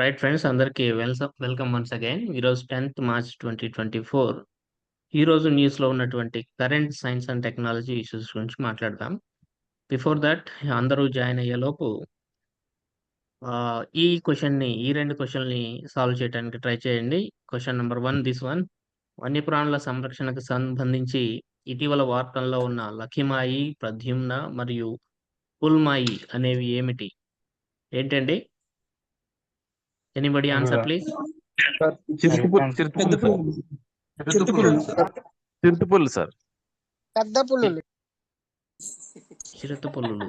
Right friends అందరికీ వెల్సమ్ welcome once again ఈరోజు tenth March twenty twenty four ఈరోజు న్యూస్లో ఉన్నటువంటి current science and technology issues గురించి మాట్లాడదాం. బిఫోర్ దట్ అందరూ జాయిన్ అయ్యేలోపు ఈ క్వశ్చన్ని ఈ రెండు క్వశ్చన్ని సాల్వ్ చేయడానికి ట్రై చేయండి. Question number one this one వన్యప్రాణుల సంరక్షణకు సంబంధించి ఇటీవల వార్తల్లో ఉన్న లఖిమాయి ప్రద్యుమ్న మరియు పుల్మాయి అనేవి ఏమిటి? ఏంటండి? ఎనీబడి ఆన్సర్ ప్లీజ్ చిరుతపుల్ చిరుతపుల్ చిరుతపుల్ చిరుతపుల్. సార్. పెద్ద పుల్లులు చిరుత పుల్లులు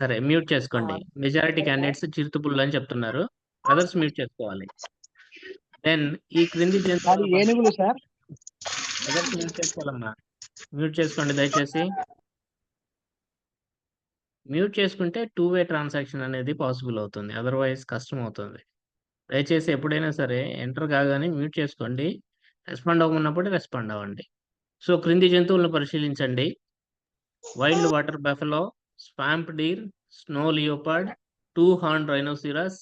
సరే మ్యూట్ చేసుకోండి. మెజారిటీ క్యాండిడేట్స్ చిరుత పుల్లు అని చెప్తున్నారు. అదర్స్ మ్యూట్ చేసుకోవాలి. దెన్ ఈ క్రింది జంతువుల ఏనుగులు సార్? అదర్స్ మ్యూట్ చేసుకోవాలమ్మా. మ్యూట్ చేసుకోండి దయచేసి. మ్యూట్ చేసుకుంటే టూ వే ట్రాన్సాక్షన్ అనేది పాసిబుల్ అవుతుంది. అదర్వైజ్ కష్టం అవుతుంది. దయచేసి ఎప్పుడైనా సరే ఎంటర్ కాగానే మ్యూట్ చేసుకోండి. రెస్పాండ్ అవ్వకున్నప్పుడు రెస్పాండ్ అవ్వండి. సో క్రింది జంతువులను పరిశీలించండి. Wild water buffalo swamp deer snow leopard two horn rhinoceros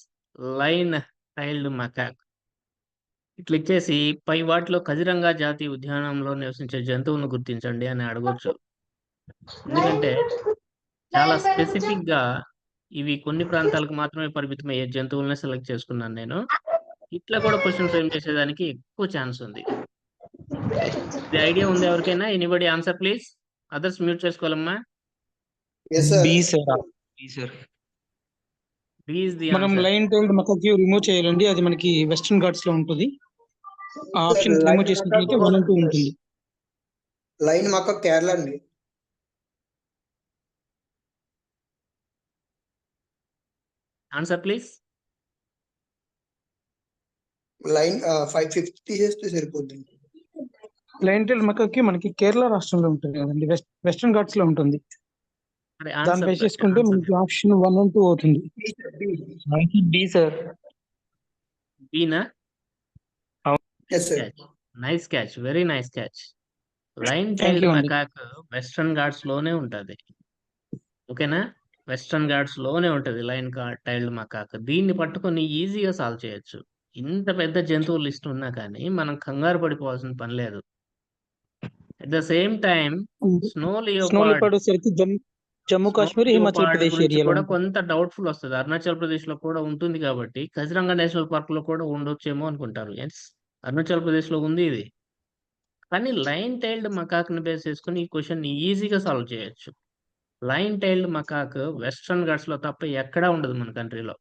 lion tailed macaque. Click చేసి పై వాటిలో కజిరంగా జాతి ఉద్యానంలో నివసించే జంతువులను గుర్తించండి అని అడగొచ్చు. ఎందుకంటే చాలా స్పెసిఫిక్గా ఇవి కొన్ని ప్రాంతాలకు మాత్రమే పరిమితం అయ్యే జంతువులనే సెలెక్ట్ చేసుకున్నాను నేను. ఇట్లా కూడా క్వశ్చన్ ఫ్రేమ్ చేసేదానికి ఎక్కువ ఛాన్స్ ఉంది. ఐడియా ఉంది ఎవరికైనా? Anybody answer please others mute చేసుకోవాలమ్మా. మనం లైన్ టైల్డ్ మక్కకి రిమూవ్ చేయాలండి. అది మనకి వెస్టర్న్ ఘాట్స్లో ఉంటుంది. ఆ ఆప్షన్ రిమూవ్ చేసినట్లయితే వన్ అంటూ ఉంటుంది. లైన్ మాకు కేరళ అండి. Answer please lion five fifty చేస్తే సరిపోద్ది. లైన్ టైల్డ్ మక్కకి మనకి కేరళ రాష్ట్రంలో ఉంటుంది కదండి. వెస్ట్ వెస్టర్న్ ఘాట్స్లో ఉంటుంది. దాన్ని బేస్ చేసుకుంటే మనకి ఆప్షన్ వన్ అండ్ టూ అవుతుంది. B sir బీనా nice catch very nice catch line అండి. మెకాక్ వెస్ట్రన్ ఘాట్స్లోనే ఉంటది. ఓకేనా వెస్ట్రన్లోనే ఉంటది లైన్ టైల్డ్ మకాక్. దీన్ని పట్టుకొని ఈజీగా సాల్వ్ చేయొచ్చు. ఇంత పెద్ద జంతువు లిస్ట్ ఉన్నా కానీ మనం కంగారు పడిపోవాల్సిన పని లేదు. At the same time snow leopard Jammu Kashmir Himachal Pradesh కూడా. కొంత డౌట్ఫుల్ వస్తుంది. అరుణాచల్ ప్రదేశ్లో కూడా ఉంటుంది కాబట్టి కజిరంగా నేషనల్ పార్క్లో కూడా ఉండొచ్చేమో అనుకుంటారు. ఎస్ అరుణాచల్ ప్రదేశ్లో ఉంది ఇది. కానీ లైన్ టైల్డ్ మకాక్ని బేస్ చేసుకుని ఈ క్వశ్చన్ ఈజీగా సాల్వ్ చేయొచ్చు. లైన్ టైల్డ్ మకాక్ వెస్ట్రన్ ఘాట్స్లో తప్ప ఎక్కడా ఉండదు మన కంట్రీలో.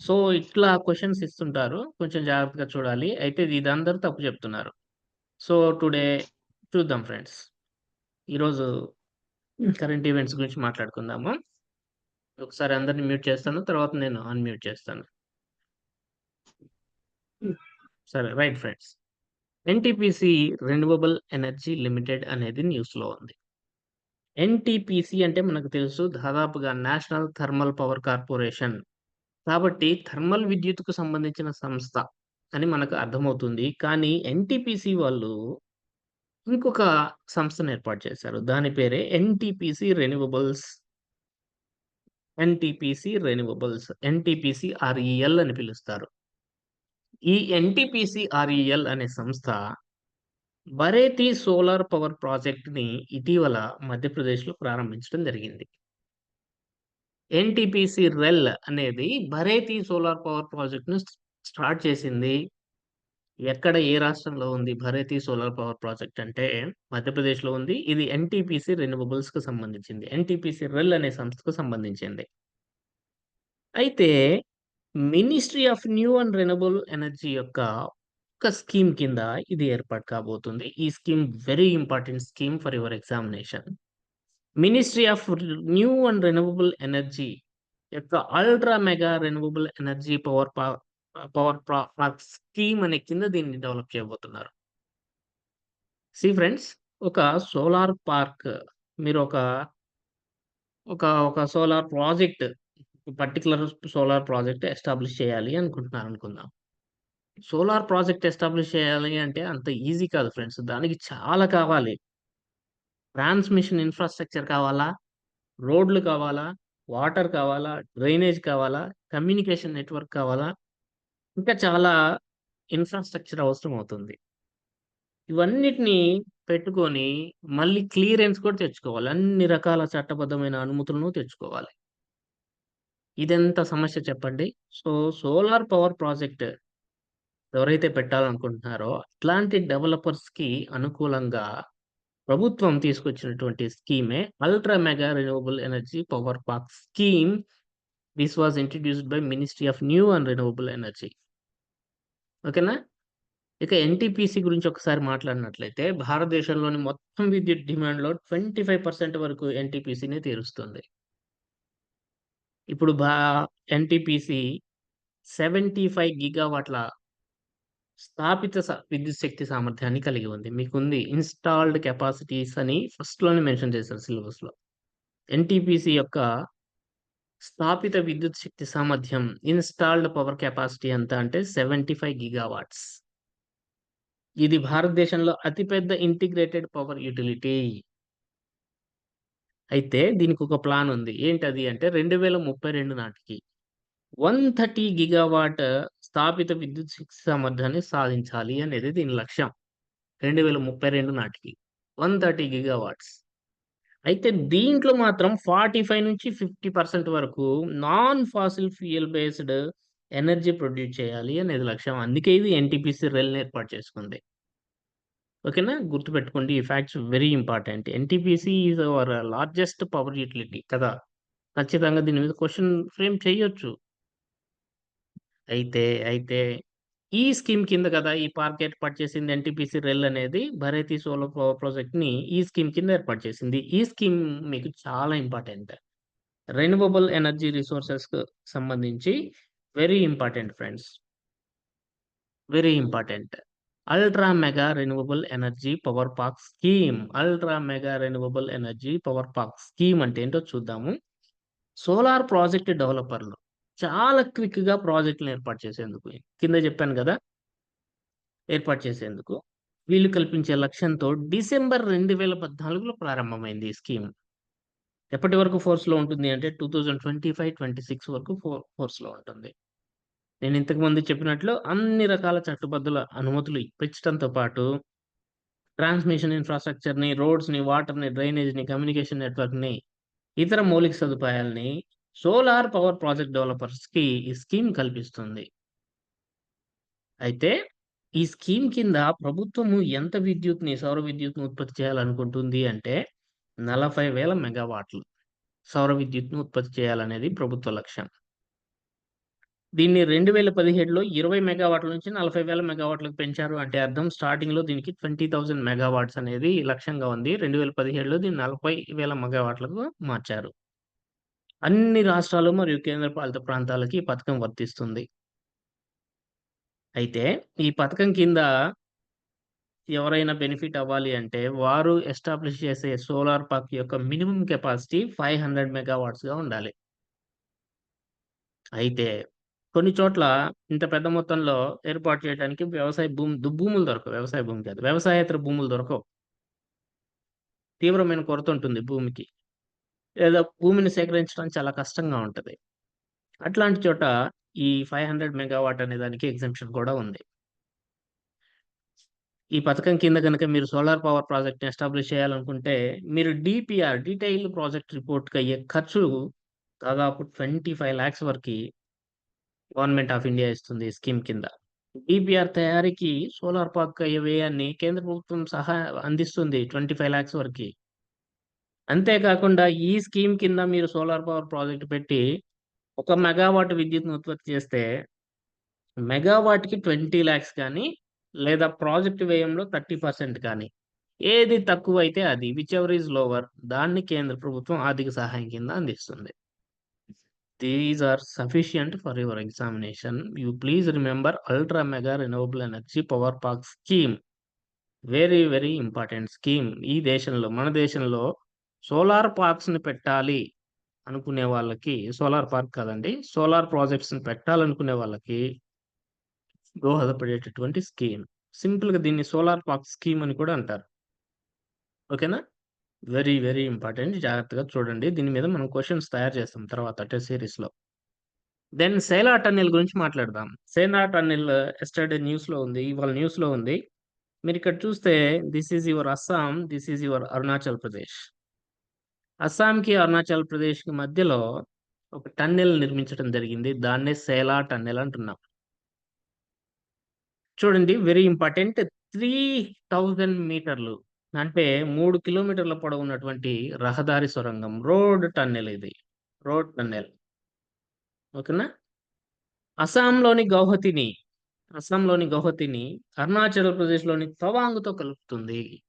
సో ఇట్లా క్వశ్చన్స్ ఇస్తుంటారు. కొంచెం జాగ్రత్తగా చూడాలి. అయితే ఇది అందరూ తప్పు చెప్తున్నారు. సో టుడే చూద్దాం ఫ్రెండ్స్. ఈరోజు కరెంట్ ఈవెంట్స్ గురించి మాట్లాడుకుందాము. ఒకసారి అందరిని మ్యూట్ చేస్తాను. తర్వాత నేను అన్మ్యూట్ చేస్తాను. సరే right friends. NTPC renewable energy limited అనేది న్యూస్లో ఉంది. ఎన్టీపీసీ అంటే మనకు తెలుసు దాదాపుగా నేషనల్ థర్మల్ పవర్ కార్పొరేషన్. కాబట్టి థర్మల్ విద్యుత్కు సంబంధించిన సంస్థ అని మనకు అర్థమవుతుంది. కానీ ఎన్టీపీసీ వాళ్ళు ఇంకొక సంస్థను ఏర్పాటు చేశారు. దాని పేరే NTPC renewables. NTPC renewables. NTPC REL అని పిలుస్తారు. ఈ ఎన్టీపీసీ ఆర్ఈఎల్ అనే సంస్థ బరేతి సోలార్ పవర్ ప్రాజెక్ట్ని ఇటీవల మధ్యప్రదేశ్లో ప్రారంభించడం జరిగింది. ఎన్టీపీసీ రెల్ అనేది బరేతి సోలార్ పవర్ ప్రాజెక్ట్ను స్టార్ట్ చేసింది. ఎక్కడ ఏ రాష్ట్రంలో ఉంది భరేతి సోలార్ పవర్ ప్రాజెక్ట్ అంటే మధ్యప్రదేశ్లో ఉంది. ఇది ఎన్టీపీసీ రెన్యూవబుల్స్కి సంబంధించింది. ఎన్టీపీసీ రెల్ అనే సంస్థకు సంబంధించింది. అయితే ministry of new and renewable energy యొక్క ఒక స్కీమ్ కింద ఇది ఏర్పాటు కాబోతుంది. ఈ scheme very important scheme for your examination. Ministry of new and renewable energy యొక్క ultra mega renewable energy power power park scheme అనే కింద దీన్ని డెవలప్ చేయబోతున్నారు. సి ఫ్రెండ్స్ ఒక సోలార్ పార్క్ మీరు ఒక ఒక ఒక solar project particular solar project establish చేయాలి అనుకుంటున్నారు అనుకుందాం సోలార్ ప్రాజెక్ట్ ఎస్టాబ్లిష్ చేయాలి అంటే అంత ఈజీ కాదు ఫ్రెండ్స్. దానికి చాలా కావాలి. ట్రాన్స్మిషన్ ఇన్ఫ్రాస్ట్రక్చర్ కావాలా? రోడ్లు కావాలా? వాటర్ కావాలా? డ్రైనేజ్ కావాలా? కమ్యూనికేషన్ నెట్వర్క్ కావాలా? ఇంకా చాలా ఇన్ఫ్రాస్ట్రక్చర్ అవసరం అవుతుంది. ఇవన్నిటిని పెట్టుకొని మళ్ళీ క్లియరెన్స్ కూడా తెచ్చుకోవాలి. అన్ని రకాల చట్టబద్ధమైన అనుమతులను తెచ్చుకోవాలి. ఇదెంత సమస్య చెప్పండి? సో సోలార్ పవర్ ప్రాజెక్ట్ ఎవరైతే పెట్టాలనుకుంటున్నారో అట్లాంటి డెవలపర్స్కి అనుకూలంగా ప్రభుత్వం తీసుకొచ్చినటువంటి స్కీమే ultra mega renewable energy power park scheme. This was introduced by ministry of new and renewable energy ఓకేనా? ఇక ఎన్టీపీసీ గురించి ఒకసారి మాట్లాడినట్లయితే భారతదేశంలోని మొత్తం విద్యుత్ డిమాండ్లో ట్వంటీ ఫైవ్ పర్సెంట్ వరకు ఎన్టీపీసీనే తీరుస్తుంది. ఇప్పుడు బా ఎన్టీపీసీ సెవెంటీ ఫైవ్ గిగావాట్ల స్థాపిత స- విద్యుత్ శక్తి సామర్థ్యాన్ని కలిగి ఉంది. మీకు ఉంది ఇన్స్టాల్డ్ కెపాసిటీస్ అని ఫస్ట్లోనే మెన్షన్ చేశారు సిలబస్లో ఎన్టీపీసీ యొక్క స్థాపిత విద్యుత్ శక్తి సామర్థ్యం ఇన్స్టాల్డ్ పవర్ కెపాసిటీ ఎంత అంటే సెవెంటీ ఫైవ్ గిగావాట్స్ ఇది భారతదేశంలో అతిపెద్ద ఇంటిగ్రేటెడ్ పవర్ యూటిలిటీ అయితే దీనికి ఒక ప్లాన్ ఉంది. ఏంటది అంటే రెండు వేల ముప్పై రెండు నాటికి వన్ థర్టీ గిగావాట్ స్థాపిత విద్యుత్ శక్తి సామర్థ్యాన్ని సాధించాలి అనేది దీని లక్ష్యం. రెండు వేల ముప్పై రెండు నాటికి వన్ థర్టీ గిగావాట్స్. అయితే దీంట్లో మాత్రం ఫార్టీ ఫైవ్ నుంచి ఫిఫ్టీ పర్సెంట్ వరకు non fossil fuel based energy produce చేయాలి అనేది లక్ష్యం. అందుకే ఇది ఎన్టీపీసీ రెల్ ఏర్పాటు చేసుకుంది. ఓకేనా? గుర్తుపెట్టుకోండి ఈ facts very important. NTPC is our largest power utility కదా? ఖచ్చితంగా దీని మీద క్వశ్చన్ ఫ్రేమ్ చేయొచ్చు. అయితే అయితే ఈ స్కీమ్ కింద కదా ఈ పార్క్ ఏర్పాటు చేసింది ఎన్టీపీసీ రెల్ అనేది భరేతి సోలార్ పవర్ ప్రాజెక్ట్ని ఈ స్కీమ్ కింద ఏర్పాటు చేసింది. ఈ స్కీమ్ మీకు చాలా ఇంపార్టెంట్. రెన్యూవబుల్ ఎనర్జీ రిసోర్సెస్కు సంబంధించి very important friends. Very important. Ultra mega renewable energy power park scheme. Ultra mega renewable energy power park scheme అంటే ఏంటో చూద్దాము. సోలార్ ప్రాజెక్ట్ డెవలపర్లు చాలా క్విక్గా ప్రాజెక్టులు ఏర్పాటు చేసేందుకు కింద చెప్పాను కదా ఏర్పాటు చేసేందుకు వీళ్ళు కల్పించే లక్ష్యంతో డిసెంబర్ రెండు వేల పద్నాలుగులో ప్రారంభమైంది ఈ స్కీమ్. ఎప్పటి వరకు ఫోర్స్లో ఉంటుంది అంటే two thousand twenty five twenty six వరకు ఫోర్ ఫోర్స్లో ఉంటుంది. నేను ఇంతకుముందు చెప్పినట్లు అన్ని రకాల చట్టుబద్దుల అనుమతులు ఇప్పించడంతో పాటు ట్రాన్స్మిషన్ ఇన్ఫ్రాస్ట్రక్చర్ని రోడ్స్ని వాటర్ని డ్రైనేజ్ని కమ్యూనికేషన్ నెట్వర్క్ని ఇతర మౌలిక సదుపాయాల్ని సోలార్ పవర్ ప్రాజెక్ట్ డెవలపర్స్కి ఈ స్కీమ్ కల్పిస్తుంది. అయితే ఈ స్కీమ్ కింద ప్రభుత్వము ఎంత విద్యుత్ని సౌర విద్యుత్ని ఉత్పత్తి చేయాలనుకుంటుంది అంటే నలభై వేల మెగావాట్లు సౌర విద్యుత్ని ఉత్పత్తి చేయాలనేది ప్రభుత్వ లక్ష్యం. దీన్ని రెండు వేల పదిహేడులో ఇరవై మెగావాట్ల నుంచి నలభై వేల మెగావాట్లకు పెంచారు అంటే అర్థం స్టార్టింగ్లో దీనికి ట్వంటీ థౌసండ్ మెగావాట్స్ అనేది లక్ష్యంగా ఉంది. రెండు వేల పదిహేడులో దీన్ని నలభై వేల మెగావాట్లకు మార్చారు. అన్ని రాష్ట్రాలు మరియు కేంద్రపాలిత ప్రాంతాలకి ఈ పథకం వర్తిస్తుంది. అయితే ఈ పథకం కింద ఎవరైనా బెనిఫిట్ అవ్వాలి అంటే వారు ఎస్టాబ్లిష్ చేసే సోలార్ పార్క్ యొక్క మినిమం కెపాసిటీ ఫైవ్ హండ్రెడ్ మెగావాట్స్గా ఉండాలి. అయితే కొన్ని చోట్ల ఇంత పెద్ద మొత్తంలో ఏర్పాటు చేయడానికి వ్యవసాయ భూమి భూములు దొరకవు. వ్యవసాయ భూమి కాదు. వ్యవసాయేతర భూములు దొరకవు. తీవ్రమైన కొరత ఉంటుంది భూమికి. లేదా భూమిని సేకరించడం చాలా కష్టంగా ఉంటుంది. అట్లాంటి చోట ఈ ఫైవ్ హండ్రెడ్ మెగావాట్ అనే దానికి ఎగ్జామ్షన్ కూడా ఉంది. ఈ పథకం కింద కనుక మీరు సోలార్ పవర్ ప్రాజెక్ట్ని ఎస్టాబ్లిష్ చేయాలనుకుంటే మీరు డిపిఆర్ డీటెయిల్ ప్రాజెక్ట్ రిపోర్ట్కి అయ్యే ఖర్చు దాదాపు ట్వంటీ ఫైవ్ ల్యాక్స్ వరకు గవర్నమెంట్ ఆఫ్ ఇండియా ఇస్తుంది ఈ స్కీమ్ కింద. డిపిఆర్ తయారీకి సోలార్ పార్క్ అయ్యే వ్యయాన్ని కేంద్ర ప్రభుత్వం సహా అందిస్తుంది ట్వంటీ ఫైవ్ ల్యాక్స్ వరకు. అంతేకాకుండా ఈ స్కీమ్ కింద మీరు సోలార్ పవర్ ప్రాజెక్ట్ పెట్టి ఒక మెగావాట్ విద్యుత్ను ఉత్పత్తి చేస్తే మెగావాట్కి ట్వంటీ ల్యాక్స్ కానీ లేదా ప్రాజెక్ట్ వ్యయంలో థర్టీ పర్సెంట్ కానీ. ఏది తక్కువ అయితే అది విచ్ ఎవర్ ఈజ్ లోవర్ దాన్ని కేంద్ర ప్రభుత్వం ఆర్థిక సహాయం కింద అందిస్తుంది. These are sufficient for your examination you please remember ultra mega renewable energy power park scheme very very important scheme ఈ దేశంలో మన దేశంలో సోలార్ పార్క్స్ని పెట్టాలి అనుకునే వాళ్ళకి సోలార్ పార్క్ కాదండి సోలార్ ప్రాజెక్ట్స్ని పెట్టాలనుకునే వాళ్ళకి దోహదపడేటటువంటి స్కీమ్. సింపుల్గా దీన్ని సోలార్ పార్క్ స్కీమ్ అని కూడా అంటారు. ఓకేనా? Very very important. జాగ్రత్తగా చూడండి. దీని మీద మనం క్వశ్చన్స్ తయారు చేస్తాం తర్వాత టెస్ట్ సిరీస్లో దెన్ సేలా టన్నెల్ గురించి మాట్లాడదాం. సేలా టన్నెల్ ఎస్టర్డే న్యూస్లో ఉంది ఇవాళ న్యూస్లో ఉంది. మీరు ఇక్కడ చూస్తే this is your Assam this is your Arunachal Pradesh అస్సాంకి అరుణాచల్ ప్రదేశ్కి మధ్యలో ఒక టన్నెల్ నిర్మించడం జరిగింది. దాన్నే సేలా టన్నెల్ అంటున్నాం. చూడండి వెరీ ఇంపార్టెంట్. త్రీ థౌజండ్ మీటర్లు అంటే మూడు కిలోమీటర్ల పొడవు ఉన్నటువంటి రహదారి సొరంగం రోడ్ టన్నెల్ ఇది. Road tunnel. ఓకేనా? అస్సాంలోని గౌహతిని అస్సాంలోని గౌహతిని అరుణాచల్ ప్రదేశ్లోని తవాంగ్తో కలుపుతుంది.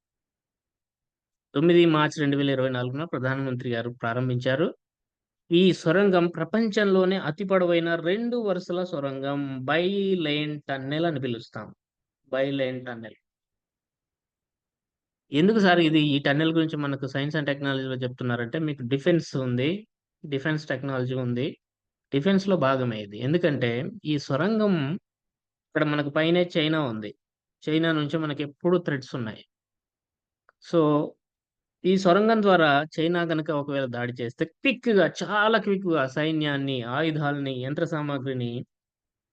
తొమ్మిది మార్చి రెండు వేల ఇరవై నాలుగున ప్రధానమంత్రి గారు ప్రారంభించారు. ఈ సొరంగం ప్రపంచంలోనే అతి పొడవైన రెండు వరుసల సొరంగం బై లైన్ టన్నెల్ అని పిలుస్తాం. By lane tunnel. ఎందుకు సార్ ఇది? ఈ టన్నెల్ గురించి మనకు సైన్స్ అండ్ టెక్నాలజీలో చెప్తున్నారంటే మీకు డిఫెన్స్ ఉంది డిఫెన్స్ టెక్నాలజీ ఉంది డిఫెన్స్లో భాగమే ఇది ఎందుకంటే ఈ సొరంగం ఇక్కడ మనకు పైనే చైనా ఉంది. చైనా నుంచి మనకి ఎప్పుడు థ్రెడ్స్ ఉన్నాయి. సో ఈ సొరంగం ద్వారా చైనా కనుక ఒకవేళ దాడి చేస్తే క్విక్గా చాలా క్విక్గా సైన్యాన్ని ఆయుధాలని యంత్ర సామాగ్రిని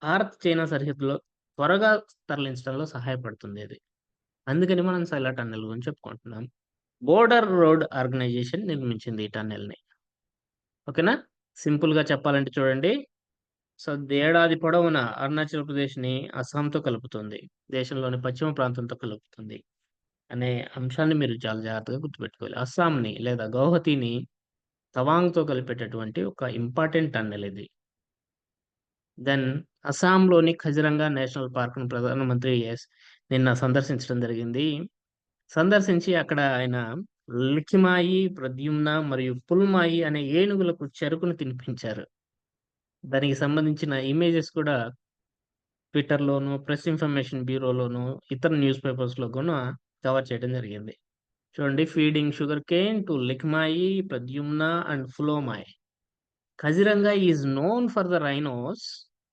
భారత్ చైనా సరిహద్దులో త్వరగా తరలించడంలో సహాయపడుతుంది అది. అందుకని మనం సైలా టన్నెల్ గురించి చెప్పుకుంటున్నాం. బోర్డర్ రోడ్ ఆర్గనైజేషన్ నిర్మించింది ఈ టన్నెల్ని. ఓకేనా? సింపుల్గా చెప్పాలంటే చూడండి. సో ఏడాది పొడవునా అరుణాచల్ ప్రదేశ్ని అస్సాంతో కలుపుతుంది. దేశంలోని పశ్చిమ ప్రాంతంతో కలుపుతుంది. అనే అంశాన్ని మీరు చాలా జాగ్రత్తగా గుర్తుపెట్టుకోవాలి. అస్సాంని లేదా గౌహతిని తవాంగ్తో కలిపేటటువంటి ఒక ఇంపార్టెంట్ టన్నెల్ ఇది. దెన్ అస్సాంలోని ఖజిరంగా నేషనల్ పార్క్ను ప్రధానమంత్రి ఎస్ నిన్న సందర్శించడం జరిగింది. సందర్శించి అక్కడ ఆయన లిఖిమాయి ప్రద్యుమ్న మరియు పుల్మాయి అనే ఏనుగులకు చెరుకును తినిపించారు. దానికి సంబంధించిన ఇమేజెస్ కూడా ట్విట్టర్లోను ప్రెస్ ఇన్ఫర్మేషన్ బ్యూరోలోను ఇతర న్యూస్ పేపర్స్లో కూడా కవర్ చేయడం జరిగింది. చూడండి feeding sugar cane to Likhmai Pradyumna and Phoolmai. Kaziranga is known for the rhinos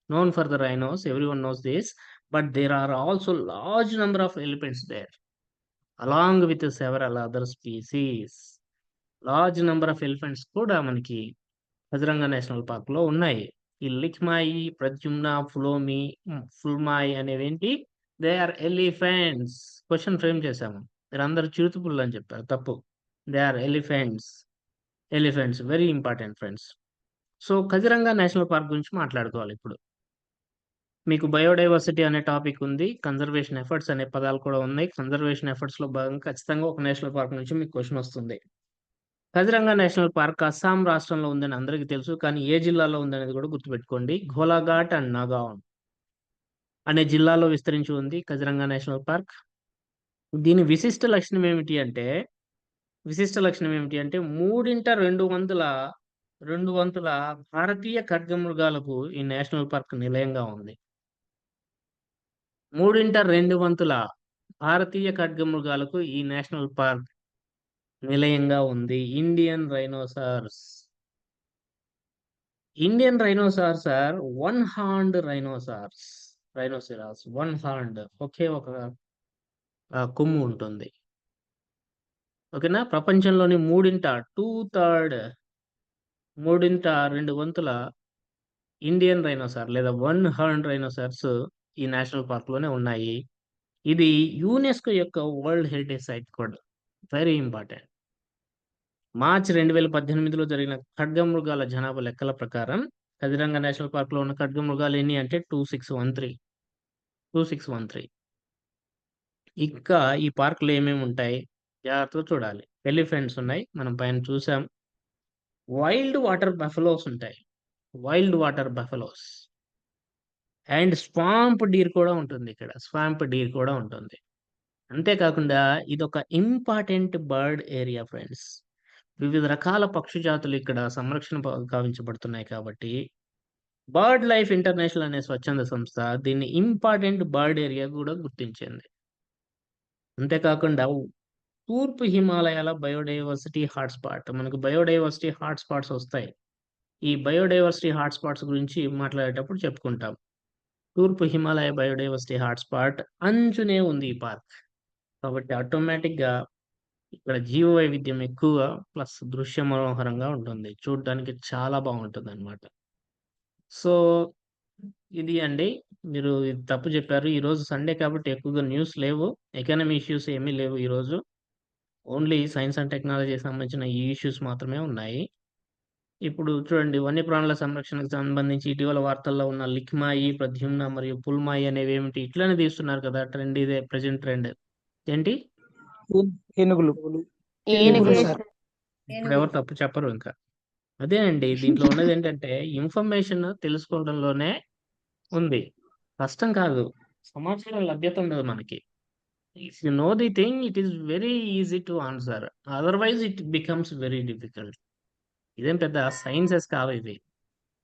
known for the rhinos everyone knows this but there are also large number of elephants there along with several other species. Large number of elephants కూడా మనకి Kaziranga national పార్క్లో ఉన్నాయి. ఈ Likhmai Pradyumna ఫ్లోమి Phoolmai అనేవేంటి? They are elephants. Question frame చేశాము. మీరు అందరు అని చెప్పారు. తప్పు. They are elephants. Elephants. Very important friends. So Kaziranga national park గురించి మాట్లాడుకోవాలి ఇప్పుడు. మీకు బయోడైవర్సిటీ అనే టాపిక్ ఉంది. కన్జర్వేషన్ ఎఫర్ట్స్ అనే పదాలు కూడా ఉన్నాయి. కన్జర్వేషన్ ఎఫర్ట్స్లో భాగంగా ఖచ్చితంగా ఒక నేషనల్ పార్క్ నుంచి మీకు క్వశ్చన్ వస్తుంది. కజిరంగా నేషనల్ పార్క్ అస్సాం రాష్ట్రంలో ఉందని అందరికీ తెలుసు. కానీ ఏ జిల్లాలో ఉందనేది కూడా గుర్తుపెట్టుకోండి. ఘోలాఘాట్ అండ్ నాగావన్ అనే జిల్లాలో విస్తరించి ఉంది కజిరంగా నేషనల్ పార్క్. దీని విశిష్ట లక్షణం ఏమిటి అంటే విశిష్ట లక్షణం ఏమిటి అంటే మూడింట రెండు వంతుల రెండు వంతుల భారతీయ ఖడ్గమృగాలకు ఈ నేషనల్ పార్క్ నిలయంగా ఉంది. మూడింట రెండు వంతుల భారతీయ ఖడ్గమృగాలకు ఈ నేషనల్ పార్క్ నిలయంగా ఉంది. Indian rhinoceros. Indian rhinoceros are one horned rhinoceros. Rhinoceros. One horned. ఒకే ఒక కొమ్ము ఉంటుంది. ఓకేనా? ప్రపంచంలోని మూడింట టూ థర్డ్ మూడింట రెండు వంతుల ఇండియన్ రైనోసార్ లేదా వన్ హార్న్ రైనోసార్స్ ఈ నేషనల్ పార్క్లోనే ఉన్నాయి. ఇది యునెస్కో యొక్క వరల్డ్ హెరిటేజ్ సైట్ కూడా. Very important. మార్చి రెండు వేల పద్దెనిమిదిలో జరిగిన ఖడ్గమృగాల జనాభా లెక్కల ప్రకారం కదిరంగ నేషనల్ పార్క్లో ఉన్న ఖడ్గమృగాలు ఎన్ని అంటే two six one three. Two six one three. ఇంకా ఈ పార్క్లో ఏమేమి ఉంటాయి? జాగ్రత్తగా చూడాలి. ఎలిఫెంట్స్ ఉన్నాయి. మనం పైన చూసాం. వైల్డ్ వాటర్ బఫలోస్ ఉంటాయి. Wild water buffaloes. And swamp deer కూడా ఉంటుంది ఇక్కడ. స్వాంప్ డీర్ కూడా ఉంటుంది. అంతేకాకుండా ఇది ఒక ఇంపార్టెంట్ బర్డ్ ఏరియా ఫ్రెండ్స్. వివిధ రకాల పక్షి జాతులు ఇక్కడ సంరక్షణ గావించబడుతున్నాయి కాబట్టి బర్డ్ లైఫ్ ఇంటర్నేషనల్ అనే స్వచ్ఛంద సంస్థ దీన్ని ఇంపార్టెంట్ బర్డ్ ఏరియా కూడా గుర్తించింది. అంతేకాకుండా తూర్పు హిమాలయాల బయోడైవర్సిటీ హాట్స్పాట్ మనకు బయోడైవర్సిటీ హాట్స్పాట్స్ వస్తాయి. ఈ బయోడైవర్సిటీ హాట్స్పాట్స్ గురించి మాట్లాడేటప్పుడు చెప్పుకుంటాం. తూర్పు హిమాలయ బయోడైవర్సిటీ హాట్స్పాట్ అంచునే ఉంది ఈ పార్క్. కాబట్టి ఆటోమేటిక్గా ఇక్కడ జీవ వైవిధ్యం ఎక్కువగా ప్లస్ దృశ్య మనోహరంగా ఉంటుంది. చూడడానికి చాలా బాగుంటుంది అనమాట సో ఇది అండి. మీరు ఇది తప్పు చెప్పారు. ఈరోజు సండే కాబట్టి ఎక్కువగా న్యూస్ లేవు. ఎకానమీ ఇష్యూస్ ఏమీ లేవు ఈరోజు. ఓన్లీ సైన్స్ అండ్ టెక్నాలజీకి సంబంధించిన ఈ ఇష్యూస్ మాత్రమే ఉన్నాయి. ఇప్పుడు చూడండి వన్యప్రాణుల సంరక్షణకు సంబంధించి ఇటీవల వార్తల్లో ఉన్న లిక్మాయి, ప్రద్యుమ్న మరియు పుల్మాయి అనేవేమిటి ఇట్లనే తీస్తున్నారు కదా! ట్రెండ్ ఇదే ప్రెజెంట్ ట్రెండ్. ఏంటి? ఏనుగులు. సార్ ఇప్పుడెవరు తప్పు చెప్పరు ఇంకా. అదేనండి. దీంట్లో ఉన్నదేంటంటే ఇన్ఫర్మేషన్ తెలుసుకోవడంలోనే ఉంది. కష్టం కాదు. సమాచారం లభ్యత ఉండదు మనకి. If you know the thing it is very easy to answer. Otherwise it becomes very difficult. ఇదేం పెద్ద సైన్సెస్ కావు ఇవి.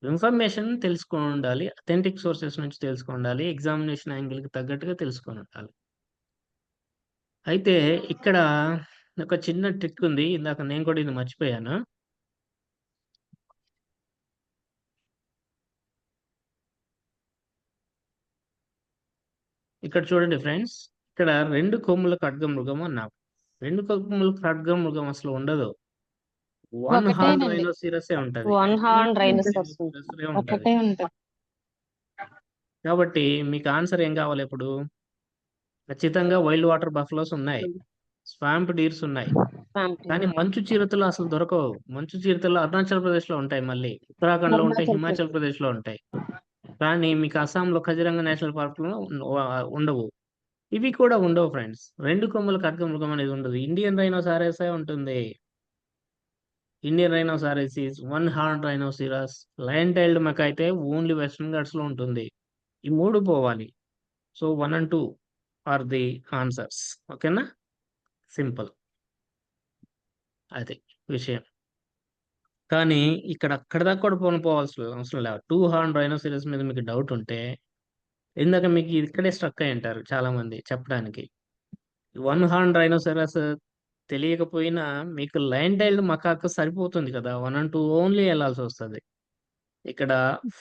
ఇన్ఫర్మేషన్ తెలుసుకొనుండాలి. అథెంటిక్ సోర్సెస్ నుంచి తెలుసుకొనుండాలి. ఎగ్జామినేషన్ యాంగిల్‌కి తగ్గట్టుగా తెలుసుకొని ఉండాలి అయితే ఇక్కడ ఒక చిన్న ట్రిక్ ఉంది. ఇందాక నేను కూడా ఇది మర్చిపోయాను. ఇక్కడ చూడండి ఫ్రెండ్స్. ఇక్కడ 2 కొమ్ముల ఖడ్గమృగం అన్నాం. 2 కొమ్ముల ఖడ్గమృగం అసలు ఉండదు. One horn. రైనోసిరసే ఉంటది. One horn rhinoceros. ఒకటే ఉంటది కాబట్టి మీకు ఆన్సర్ ఏం కావాలి ఇప్పుడు? ఖచ్చితంగా వైల్డ్ వాటర్ బఫలోస్ ఉన్నాయి. స్వాంప్ డీర్స్ ఉన్నాయి. కానీ మంచు చిరుతలు అసలు దొరకవు. మంచు చిరుతలు అరుణాచల్ ప్రదేశ్‌లో ఉంటాయి మళ్ళీ. ఉత్తరాఖండ్‌లో ఉంటాయి. అరుణాచల్ హిమాచల్ ప్రదేశ్‌లో ఉంటాయి. కానీ మీకు అస్సాంలో ఖజరంగ నేషనల్ పార్క్‌లో ఉండవు. ఇవి కూడా ఉండవు ఫ్రెండ్స్. 2 కొమ్ముల మృగం అనేది ఉండదు. ఇండియన్ రైనోసారసే ఉంటుంది. Indian rhinoceros one horn rhinoceros. Lion tailed మక అయితే ఓన్లీ వెస్టర్న్ ఘాట్స్‌లో ఉంటుంది. ఈ మూడు పోవాలి. So one and two are the answers. ఓకేనా? సింపుల్. అదే విషయం. కానీ ఇక్కడ అక్కడి దాకా కూడా పోను పోవాల్సిన అవసరం లేదు. 2 హార్న్ రైనోసిరస్ మీద మీకు డౌట్ ఉంటే ఇందాక మీకు ఇక్కడే స్ట్రక్ అయ్యి ఉంటారు చాలామంది చెప్పడానికి. 1 హార్న్ రైనోసరస్ తెలియకపోయినా మీకు లయన్ టైల్డ్ మకాక్ సరిపోతుంది కదా! 1 అండ్ 2 ఓన్లీ ఎళ్ళాల్సొస్తది. ఇక్కడ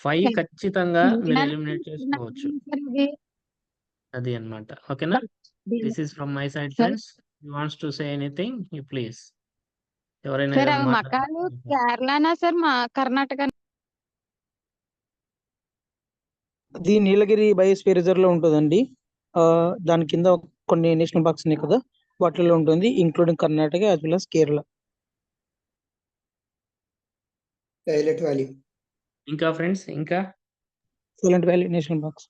5 ఖచ్చితంగా మీరు ఎలిమినేట్ చేసుకోవచ్చు. అది అన్నమాట. ఓకేనా? This is from my side friends. You wants to say anything you please. ఎవరైనా సార్ అవి మకాలు కేరళనా సార్? మా కర్ణాటక అది నీలగిరి బయోస్ఫియర్ రిజర్వ్లో ఉంటుందండి. ఆ, దాని కింద కొన్ని నేషనల్ పార్క్స్ ఉన్నాయి కదా వాటిలో ఉంటుంది including Karnataka as well as Kerala. Valley ఇంకా ఫ్రెండ్స్ ఇంకా? Silent valley national parks.